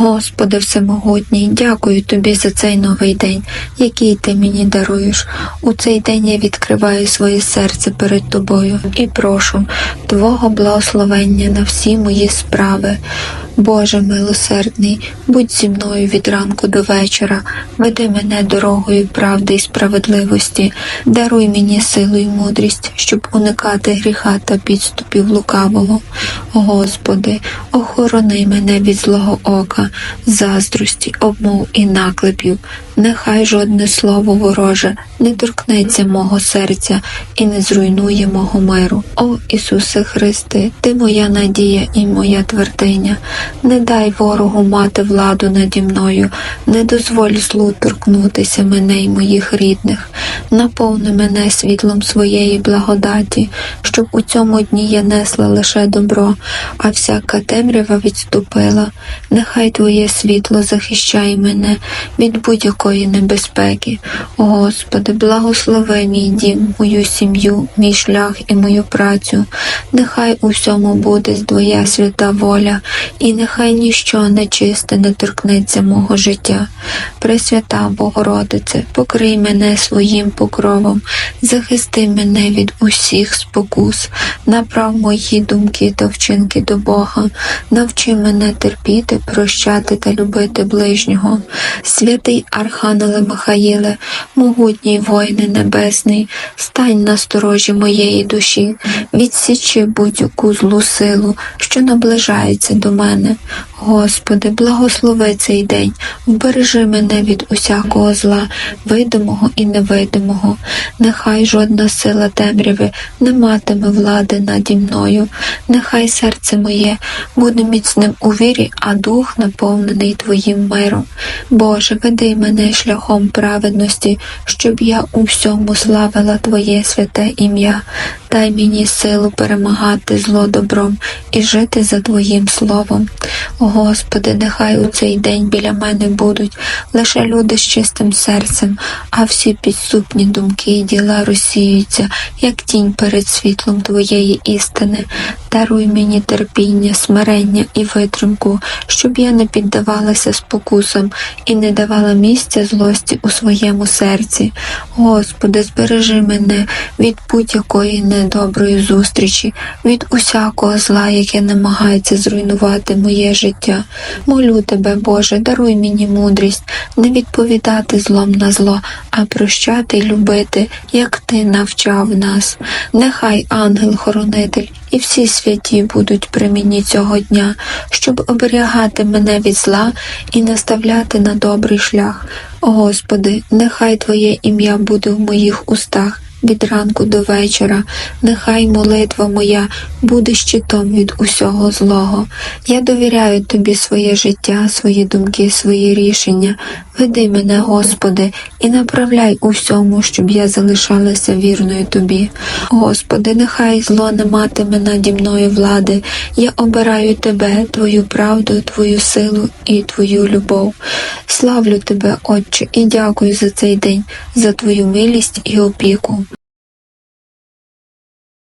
Господи Всемогутній, дякую Тобі за цей новий день, який Ти мені даруєш. У цей день я відкриваю своє серце перед Тобою і прошу Твого благословення на всі мої справи. Боже милосердний, будь зі мною від ранку до вечора, веди мене дорогою правди і справедливості, даруй мені силу і мудрість, щоб уникати гріха та підступів лукавого. Господи, охорони мене від злого ока, заздрості, обмов і наклепів. Нехай жодне слово вороже не торкнеться мого серця і не зруйнує мого миру. О Ісусе Христе, Ти моя надія і моя твердиня. Не дай ворогу мати владу наді мною, не дозволь злу торкнутися мене і моїх рідних. Наповни мене світлом своєї благодаті, щоб у цьому дні я несла лише добро, а всяка темрява відступила. Нехай Твоє світло захищає мене від будь-якої небезпеки. О Господи, благослови мій дім, мою сім'ю, мій шлях і мою працю. Нехай у всьому буде Твоя свята воля, і нехай ніщо нечисте не торкнеться мого життя. Пресвята Богородице, покрий мене своїм покровом, захисти мене від усіх спокус, направ мої думки та вчинки до Бога, навчи мене терпіти, прощати та любити ближнього. Святий Архангеле Михаїле, могутній воїне небесний, стань на сторожі моєї душі, відсічи будь-яку злу силу, що наближається до мене. Господи, благослови цей день, вбережи мене від усякого зла, видимого і невидимого. Нехай жодна сила темряви не матиме влади наді мною. Нехай серце моє буде міцним у вірі, а дух наповнений Твоїм миром. Боже, веди мене шляхом праведності, щоб я у всьому славила Твоє святе ім'я. Дай мені силу перемагати зло добром і жити за Твоїм словом. О Господи, нехай у цей день біля мене будуть лише люди з чистим серцем, а всі підступні думки і діла розсіюються, як тінь перед світлом Твоєї істини. Даруй мені терпіння, смирення і витримку, щоб я не піддавалася спокусам і не давала місця злості у своєму серці. Господи, збережи мене від будь-якої недоброї зустрічі, від усякого зла, яке намагається зруйнувати моє життя. Молю тебе, Боже, даруй мені мудрість, не відповідати злом на зло, а прощати й любити, як ти навчав нас. Нехай ангел-хоронитель і всі святі будуть при мені цього дня, щоб оберігати мене від зла і наставляти на добрий шлях. О Господи, нехай Твоє ім'я буде в моїх устах. Від ранку до вечора, нехай молитва моя буде щитом від усього злого. Я довіряю Тобі своє життя, свої думки, свої рішення. Веди мене, Господи, і направляй у всьому, щоб я залишалася вірною Тобі. Господи, нехай зло не матиме наді мною влади. Я обираю Тебе, Твою правду, Твою силу і Твою любов. Славлю Тебе, Отче, і дякую за цей день, за Твою милість і опіку.